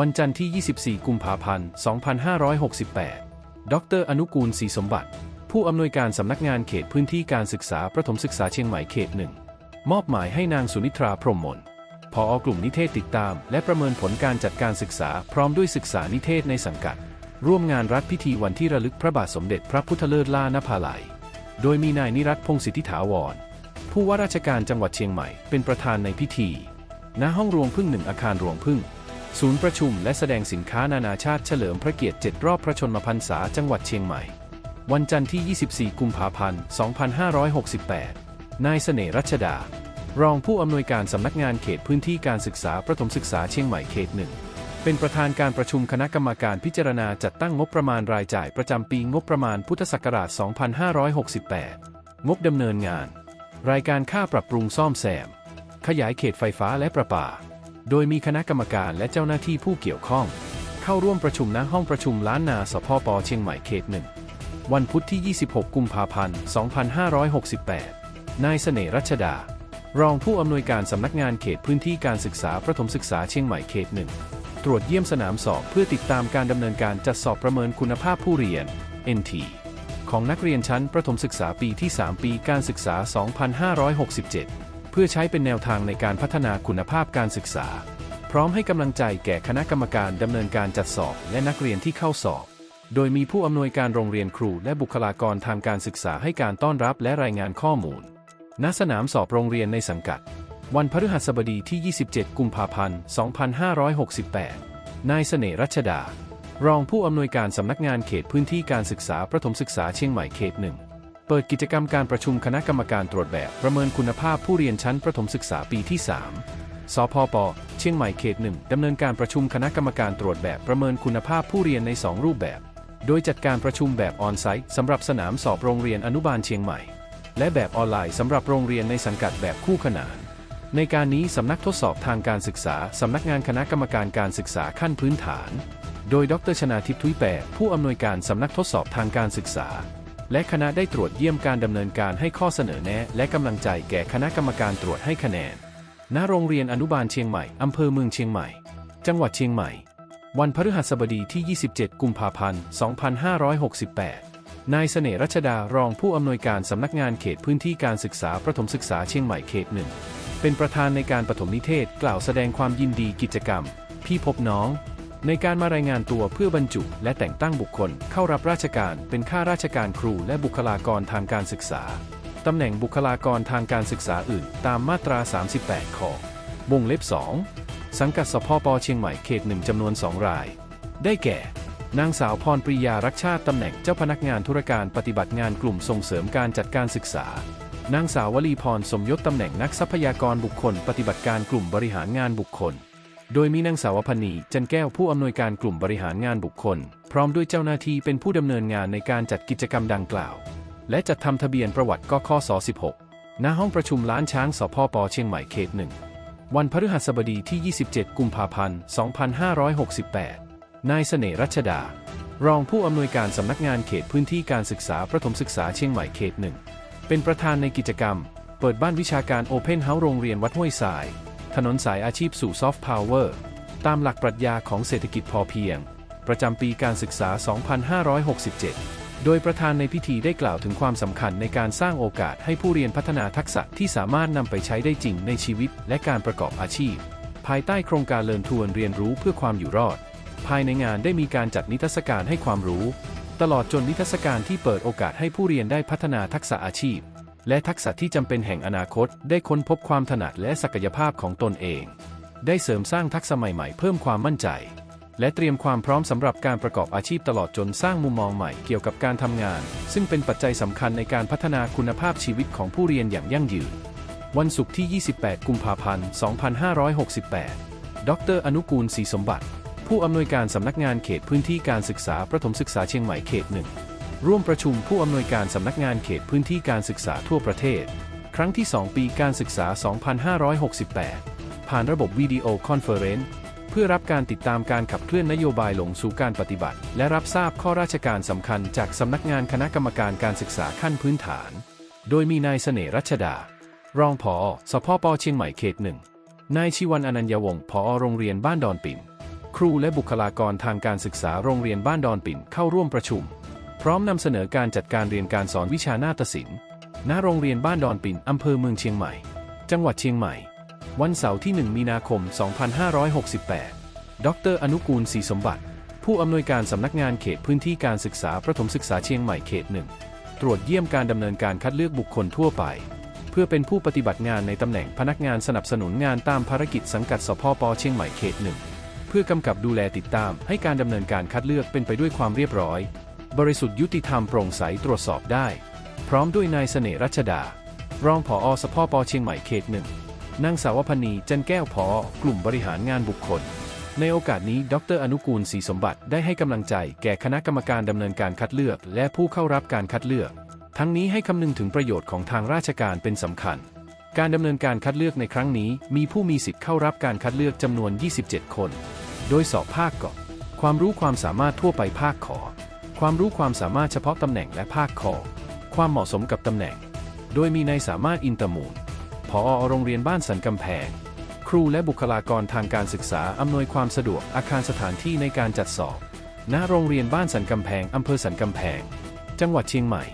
วันจันทร์ที่ 24 กุมภาพันธ์ 2568 ดร อนุกูลศรีสมบัติ ผู้อำนวยการสำนักงานเขตพื้นที่การศึกษาประถมศึกษาเชียงใหม่เขตหนึ่ง มอบหมายให้นางสุนิตราพรหมมนพออกลุ่มนิเทศติดตาม และประเมินผลการจัดการศึกษาพร้อมด้วยศึกษานิเทศในสังกัด ร่วมงานรัฐพิธีวันที่ระลึกพระบาทสมเด็จพระพุทธเลิศล่านภาลัย โดยมีนายนิรัตพงศิทธิถาวร ผู้ว่าราชการจังหวัดเชียงใหม่เป็นประธานในพิธี ณห้องรวงพึ่งหนึ่งอาคารรวงพึ่ง ศูนย์ประชุมและแสดงสินค้านานาชาติเฉลิมพระเกียรติ 7 รอบพระชนมพรรษาจังหวัดเชียงใหม่ วันจันทร์ที่ 24 กุมภาพันธ์ 2568 นายเสน่ห์รัชดา รองผู้อำนวยการสำนักงานเขตพื้นที่การศึกษาประถมศึกษาเชียงใหม่เขตหนึ่งเป็นประธานการประชุมคณะกรรมการพิจารณาจัดตั้งงบประมาณรายจ่ายประจำปีงบประมาณพุทธศักราช 2568 งบดำเนินงาน รายการค่าปรับปรุงซ่อมแซม ขยายเขตไฟฟ้าและประปา โดยมีคณะกรรมการและเจ้าหน้าที่ผู้เกี่ยวข้อง เข้าร่วมประชุมณห้องประชุมล้านนาสพปเชียงใหม่เขตหนึ่งวันพุธที่ 26 กุมภาพันธ์ 2568 นายเสน่ห์รัชดา รองผู้อำนวยการสำนักงานเขตพื้นที่การศึกษาประถมศึกษาเชียงใหม่เขตหนึ่งตรวจเยี่ยมสนามสอบเพื่อติดตามการดำเนินการจัดสอบประเมินคุณภาพผู้เรียน NT ของนักเรียนชั้นประถมศึกษาปีที่ 3 ปีการศึกษา 2567 เพื่อใช้เป็นแนวทางในการพัฒนาคุณภาพการศึกษา พร้อมให้กำลังใจแก่คณะกรรมการดำเนินการจัดสอบและนักเรียนที่เข้าสอบ โดยมีผู้อำนวยการโรงเรียนครูและบุคลากรทางการศึกษาให้การต้อนรับและรายงานข้อมูล ณ สนามสอบโรงเรียนในสังกัด วันพฤหัสบดีที่ 27 กุมภาพันธ์ 2568 นายเสน่ห์รัชดา รองผู้อำนวยการสำนักงานเขตพื้นที่การศึกษาประถมศึกษาเชียงใหม่เขตหนึ่ง เปิดกิจกรรมการประชุมคณะกรรมการตรวจแบบประเมินคุณภาพผู้เรียนชั้นประถมศึกษาปีที่ 3 สพป เชียงใหม่เขตหนึ่งดำเนินการประชุมคณะกรรมการตรวจแบบประเมินคุณภาพผู้เรียนใน 2 รูปแบบ โดยจัดการประชุมแบบออนไซต์สำหรับสนามสอบโรงเรียนอนุบาลเชียงใหม่ และแบบออนไลน์สำหรับโรงเรียนในสังกัดแบบคู่ขนาน ในการนี้สำนักทดสอบทางการศึกษาสำนักงานคณะกรรมการการศึกษาขั้นพื้นฐาน โดยดรชนาทิพย์ทุยแปรผู้อำนวยการสำนักทดสอบทางการศึกษา และคณะได้ตรวจเยี่ยมการดำเนินการให้ข้อเสนอแนะ และกำลังใจแก่คณะกรรมการตรวจให้คะแนน ณ โรงเรียนอนุบาลเชียงใหม่ อำเภอเมืองเชียงใหม่ จังหวัดเชียงใหม่ วันพฤหัสบดีที่ 27 กุมภาพันธ์ 2568 นายเสน่ห์รัชดารองผู้อำนวยการสำนักงานเขตพื้นที่การศึกษาประถมศึกษาเชียงใหม่เขตหนึ่ง เป็นประธานในการปฐมนิเทศกล่าวแสดงความยินดีกิจกรรม พี่พบน้อง ในการมารายงานตัวเพื่อบรรจุ และแต่งตั้งบุคคล เข้ารับราชการเป็นข้าราชการครูและบุคลากรทางการศึกษา ตำแหน่งบุคลากรทางการศึกษาอื่น ตามมาตรา 38 ขอวงเล็บ 2 สังกัดสพปเชียงใหม่เขตหนึ่งจำนวน 2 ราย ได้แก่ นางสาวพรปรียารักชาติตำแหน่งเจ้าพนักงานธุรการปฏิบัติงานกลุ่มส่งเสริมการจัดการศึกษานางสาววลีพรสมยศตำแหน่งนักทรัพยากรบุคคล ปฏิบัติการกลุ่มบริหารงานบุคคล โดยมีนางสาวพนีจันแก้วผู้อำนวยการกลุ่มบริหารงานบุคคล พร้อมด้วยเจ้าหน้าที่เป็นผู้ดำเนินงานในการจัดกิจกรรมดังกล่าว และจัดทำทะเบียนประวัติกคศ16ณห้องประชุมล้านช้างสพปเชียงใหม่เขตหนึ่งวันพฤหัสบดีที่ 27 กุมภาพันธ์ 2568 นายเสน่ห์รัชดา รองผู้อำนวยการสำนักงานเขตพื้นที่การศึกษาประถมศึกษาเชียงใหม่เขตหนึ่งเป็นประธานในกิจกรรม เปิดบ้านวิชาการโอเพนเฮาส์โรงเรียนวัดห้วยทราย ถนนสายอาชีพสู่ซอฟต์พาวเวอร์ ตามหลักปรัชญาของเศรษฐกิจพอเพียง ประจำปีการศึกษา 2567 โดยประธานในพิธีได้กล่าวถึงความสำคัญในการสร้างโอกาสให้ผู้เรียนพัฒนาทักษะที่สามารถนำไปใช้ได้จริงในชีวิตและการประกอบอาชีพ ภายใต้โครงการเลินทวนเรียนรู้เพื่อความอยู่รอด ภายในงานได้มีการจัดนิทรรศการให้ความรู้ ตลอดจนนิทรรศการที่เปิดโอกาสให้ผู้เรียนได้พัฒนาทักษะอาชีพ และทักษะที่จำเป็นแห่งอนาคต ได้ค้นพบความถนัดและศักยภาพของตนเอง ได้เสริมสร้างทักษะใหม่ๆ เพิ่มความมั่นใจ และเตรียมความพร้อมสำหรับการประกอบอาชีพตลอดจนสร้างมุมมองใหม่เกี่ยวกับการทำงาน ซึ่งเป็นปัจจัยสำคัญในการพัฒนาคุณภาพชีวิตของผู้เรียนอย่างยั่งยืน วันศุกร์ที่ 28 กุมภาพันธ์ 2568 ดร อนุกูลศรีสมบัติ ผู้อำนวยการสำนักงานเขตพื้นที่การศึกษาประถมศึกษาเชียงใหม่เขตหนึ่ง ร่วมประชุมผู้อำนวยการสำนักงานเขตพื้นที่การศึกษาทั่วประเทศ ครั้งที่ 2 ปีการศึกษา 2568 ผ่านระบบวิดีโอคอนเฟอเรนซ์เพื่อรับการติดตามการขับเคลื่อนนโยบายลงสู่การปฏิบัติ และรับทราบข้อราชการสำคัญจากสำนักงานคณะกรรมการการศึกษาขั้นพื้นฐาน โดยมีนายเสน่ห์รัชดา รองผอสพปเชียงใหม่เขตหนึ่งนายชิวันอนัญญวงศ์ผอโรงเรียนบ้านดอนปิ่นครูและบุคลากรทางการศึกษาโรงเรียนบ้านดอนปิ่นเข้าร่วมประชุม พร้อมนำเสนอการจัดการเรียนการสอนวิชานาฏศิลป์ณโรงเรียนบ้านดอนปิ่นอำเภอเมืองเชียงใหม่ จังหวัดเชียงใหม่ วันเสาร์ที่ 1 มีนาคม 2568 ดร อนุกูลศรีสมบัติ ผู้อำนวยการสำนักงานเขตพื้นที่การศึกษาประถมศึกษาเชียงใหม่เขตหนึ่งตรวจเยี่ยมการดำเนินการคัดเลือกบุคคลทั่วไป เพื่อเป็นผู้ปฏิบัติงานในตำแหน่งพนักงานสนับสนุนงานตามภารกิจสังกัดสพปเชียงใหม่เขตหนึ่งเพื่อกำกับดูแลติดตามให้การดำเนินการคัดเลือกเป็นไปด้วยความเรียบร้อย บริสุทธิ์ยุติธรรมโปร่งใสตรวจสอบได้ พร้อมด้วยนายเสน่ห์รัชดา รองผอสพปเชียงใหม่เขตหนึ่งนางสาวพนีจันแก้วพอกลุ่มบริหารงานบุคคล ในโอกาสนี้ ดรอนุกูลศรีสมบัติได้ให้กำลังใจแก่คณะกรรมการดำเนินการคัดเลือก และผู้เข้ารับการคัดเลือก ทั้งนี้ให้คำนึงถึงประโยชน์ของทางราชการเป็นสำคัญ การดำเนินการคัดเลือกในครั้งนี้ มีผู้มีสิทธิ์เข้ารับการคัดเลือกจำนวน 27 คน โดยสอบภาคก่อความรู้ความสามารถทั่วไปภาคขอ ความรู้ความสามารถเฉพาะตำแหน่งและภาคคอ ความเหมาะสมกับตำแหน่ง โดยมีนายสามารถอินเตอร์มูลผอโรงเรียนบ้านสันกำแพง ครูและบุคลากรทางการศึกษาอำนวยความสะดวกอาคารสถานที่ในการจัดสอบ ณ โรงเรียนบ้านสันกำแพงอำเภอสันกำแพง จังหวัดเชียงใหม่